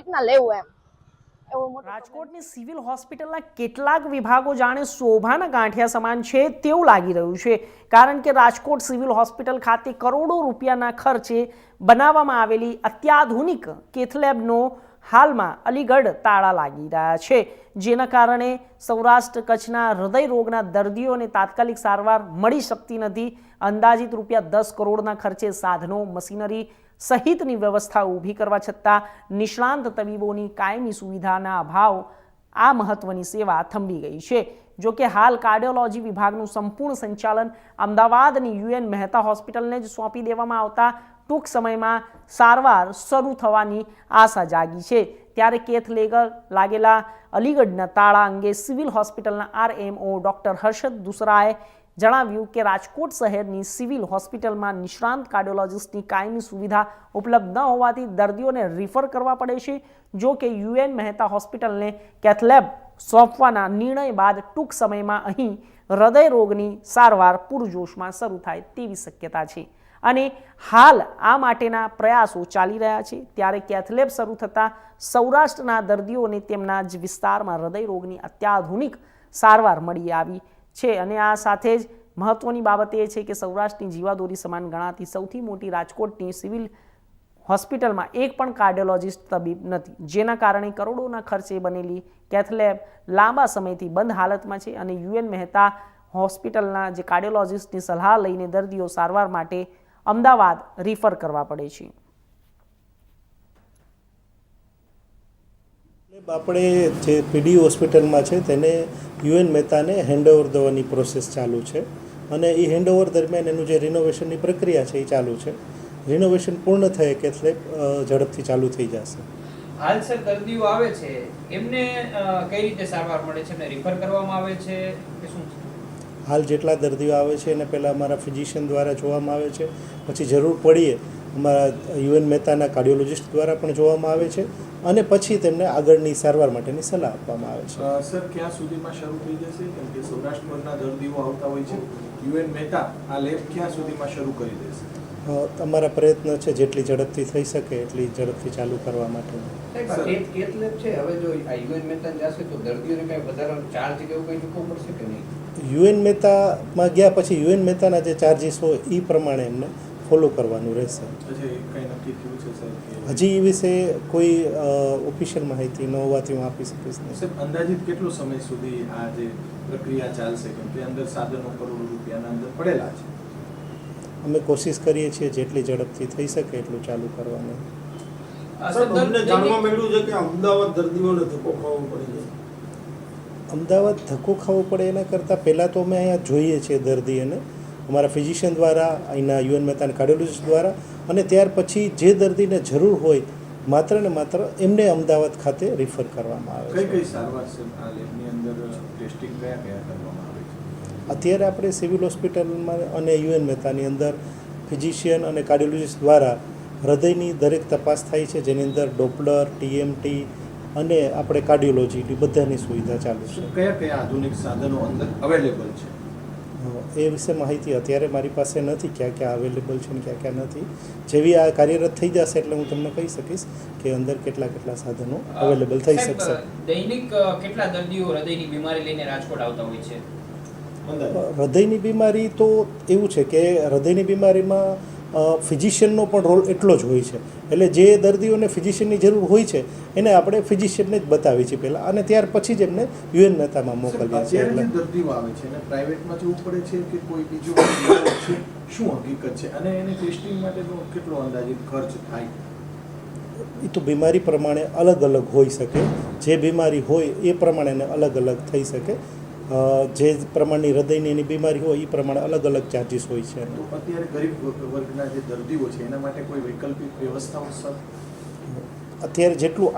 રીતના લેવું એમ. રાજકોટની સિવિલ હોસ્પિટલના કેટલાક વિભાગો જાણે શોભાના ગાંઠિયા સમાન છે તેવું લાગી રહ્યું છે. કારણ કે રાજકોટ સિવિલ હોસ્પિટલ ખાતે કરોડો રૂપિયાના ખર્ચે બનાવવામાં આવેલી અત્યાધુનિક કેથલેબનો હાલમાં અલીગઢ તાળા લાગી રહ્યા છે, જેના કારણે સૌરાષ્ટ્ર કચ્છના હૃદય રોગના દર્દીઓને તાત્કાલિક સારવાર મળી શકતી નથી. અંદાજિત રૂપિયા દસ કરોડના ખર્ચે સાધનો, મશીનરી સહિતની વ્યવસ્થા ઊભી કરવા છતાં નિષ્ણાંત તબીબોની કાયમી સુવિધાના અભાવ આ મહત્વની સેવા થંભી ગઈ છે. જો કે હાલ કાર્ડિયોલોજી વિભાગનું સંપૂર્ણ સંચાલન અમદાવાદની યુએન મહેતા હોસ્પિટલને જ સોંપી દેવામાં આવતા ટૂંક સમયમાં સારવાર શરૂ થવાની આશા જાગી છે. ત્યારે કેથ લેગર લાગેલા અલીગઢના તાળા અંગે સિવિલ હોસ્પિટલના આરએમઓ ડૉક્ટર હર્ષદ દુસરાએ જણાવ્યું કે રાજકોટ શહેરની સિવિલ હોસ્પિટલમાં નિષ્ણાંત કાર્ડિયોલોજિસ્ટની કાયમી સુવિધા ઉપલબ્ધ ન હોવાથી દર્દીઓને રિફર કરવા પડે છે. જો કે યુએન મહેતા હોસ્પિટલને કેથલેબ સોંપવાના નિર્ણય બાદ ટૂંક સમયમાં અહીં હૃદય રોગની સારવાર પૂરજોશમાં શરૂ થાય તેવી શક્યતા છે. અને હાલ આ માટેના પ્રયાસો ચાલી રહ્યા છે. ત્યારે કેથલેબ શરૂ થતાં સૌરાષ્ટ્રના દર્દીઓને તેમના જ વિસ્તારમાં હૃદય રોગની અત્યાધુનિક સારવાર મળી આવી છે. અને આ સાથે જ મહત્વની બાબત એ છે કે સૌરાષ્ટ્રની જીવાદોરી સમાન ગણાતી સૌથી મોટી રાજકોટની સિવિલ હોસ્પિટલમાં એક પણ કાર્ડિયોલોજિસ્ટ તબીબ નથી. જેના કારણે કરોડોના ખર્ચે બનેલી કેથલેબ લાંબા સમયથી બંધ હાલતમાં છે અને યુએન મહેતા હોસ્પિટલના જે કાર્ડિયોલોજિસ્ટની સલાહ લઈને દર્દીઓ સારવાર માટે અમદાવાદ રિફર કરવા પડે છે. આપણે જે પીડી હોસ્પિટલમાં છે તેને યુએન મહેતાને હેન્ડઓવર દેવાની પ્રોસેસ ચાલુ છે અને એ હેન્ડઓવર દરમિયાન એનું જે રિનોવેશનની પ્રક્રિયા છે એ ચાલુ છે. રિનોવેશન પૂર્ણ થાય કે એટલે ઝડપથી ચાલુ થઈ જશે. હાલ સર દર્દીઓ આવે છે. એમને કઈ રીતે સારવાર મળે છે? એમને રિફર કરવામાં આવે છે કે શું? છે હાલ જેટલા દર્દીઓ આવે છે એને પહેલાં અમારા ફિઝિશિયન દ્વારા જોવામાં આવે છે. પછી જરૂર પડીએ અમારા યુએન મહેતાના કાર્ડિયોલોજિસ્ટ દ્વારા પણ જોવામાં આવે છે અને પછી તેમને આગળની સારવાર માટેની સલાહ આપવામાં આવે છે. સર ક્યાં સુધીમાં શરૂ થઈ જશે? કેમ કે સૌરાષ્ટ્રના દર્દીઓ આવતા હોય છે. યુએન મહેતા આ લેબ ક્યાં સુધીમાં શરૂ કરી દેશે? તમારા અમારા પ્રયત્ન છે જેટલી ઝડપથી થઈ શકે એટલી ઝડપથી ચાલુ કરવા માટે યુએન મહેતા જશે તો દર્દીઓને કઈ વધારાનો ચાર્જ એવું કઈ ચૂકવવું પડશે કે નહીં? યુએન મહેતામાં ગયા પછી યુએન મહેતાના જે ચાર્જિસ હોય એ પ્રમાણે એમને ફોલો કરવાનું રહેશે. હજી કંઈ નક્કી થયું છે સાહેબ હજી એ વિશે કોઈ ઓફિશિયલ માહિતી ન હોવાથી હું આપી શકીશ નહીં. અંદાજિત કેટલો સમય સુધી આ જે પ્રક્રિયા ચાલશે? કેમ કે અંદર સાધનો કરોડો રૂપિયાના અંદર પડેલા છે. અમે કોશિશ કરીએ છીએ જેટલી ઝડપથી થઈ શકે એટલું ચાલુ કરવાનું. અમને જાણવા મળ્યું છે કે અમદાવાદ દર્દીઓને ધક્કો ખાવો પડી જાય અમદાવાદ ધક્કો ખાવો પડે એના કરતાં પહેલાં તો અમે અહીંયા જોઈએ છીએ દર્દીઓને. અમારા ફિઝિશિયન દ્વારા અહીંના યુએન મહેતાના કાર્ડિયોલોજિસ્ટ દ્વારા અને ત્યાર પછી જે દર્દીને જરૂર હોય માત્ર ને માત્ર એમને અમદાવાદ ખાતે રિફર કરવામાં આવે કઈ છે. કઈ સારવાર છે? આ લેબની અંદર ટેસ્ટિંગ કયા કયા કરવામાં આવે છે? અત્યારે આપણે સિવિલ હોસ્પિટલમાં અને યુએન મહેતાની અંદર ફિઝિશિયન અને કાર્ડિયોલોજિસ્ટ દ્વારા હૃદયની દરેક તપાસ થાય છે જેની અંદર ડોપલર ટીએમટી અને આપણે કાર્ડિયોલોજી બધાની સુવિધા ચાલુ છે. કયા કયા આધુનિક સાધનો અંદર અવેલેબલ છે? એ વિશે માહિતી અત્યારે મારી પાસે નથી ક્યાં ક્યાં અવેલેબલ છે ને ક્યાં ક્યાં નથી. જેવી આ કાર્યરત થઈ જશે એટલે હું તમને કહી શકીશ કે અંદર કેટલા કેટલા સાધનો અવેલેબલ થઈ શકશે. દૈનિક કેટલા દર્દીઓ હૃદયની બીમારી લઈને રાજકોટ આવતા હોય છે? હૃદયની બીમારી તો એવું છે કે હૃદયની બીમારીમાં ફિઝિશિયનનો પણ રોલ એટલો જ હોય છે. એટલે જે દર્દીઓને ફિઝિશિયનની જરૂર હોય છે એને આપણે ફિઝિશિયનને જ બતાવીએ છીએ પહેલાં. અને ત્યાર પછી જ એમને યુએન મહેતામાં મોકલ્યા મોકલીએ છીએ. એટલે દર્દીઓ આવે છે અને પ્રાઇવેટમાં જવું પડે છે કે કોઈ બીજો છે? શું હકીકત છે? અને એને ટેસ્ટિંગ માટેનો કેટલો અંદાજિત ખર્ચ થાય? એ તો બીમારી પ્રમાણે અલગ અલગ હોઈ શકે. જે બીમારી હોય એ પ્રમાણે અલગ અલગ થઈ શકે. જે પ્રમાણની હૃદયની એની બીમારી હોય એ પ્રમાણે અલગ અલગ ચાર્જીસ હોય છે. તો અત્યારે ગરીબ વર્ગ- વર્ગના જે દર્દીઓ છે એના માટે કોઈ વૈકલ્પિક વ્યવસ્થાઓ સર? અત્યારે જેટલું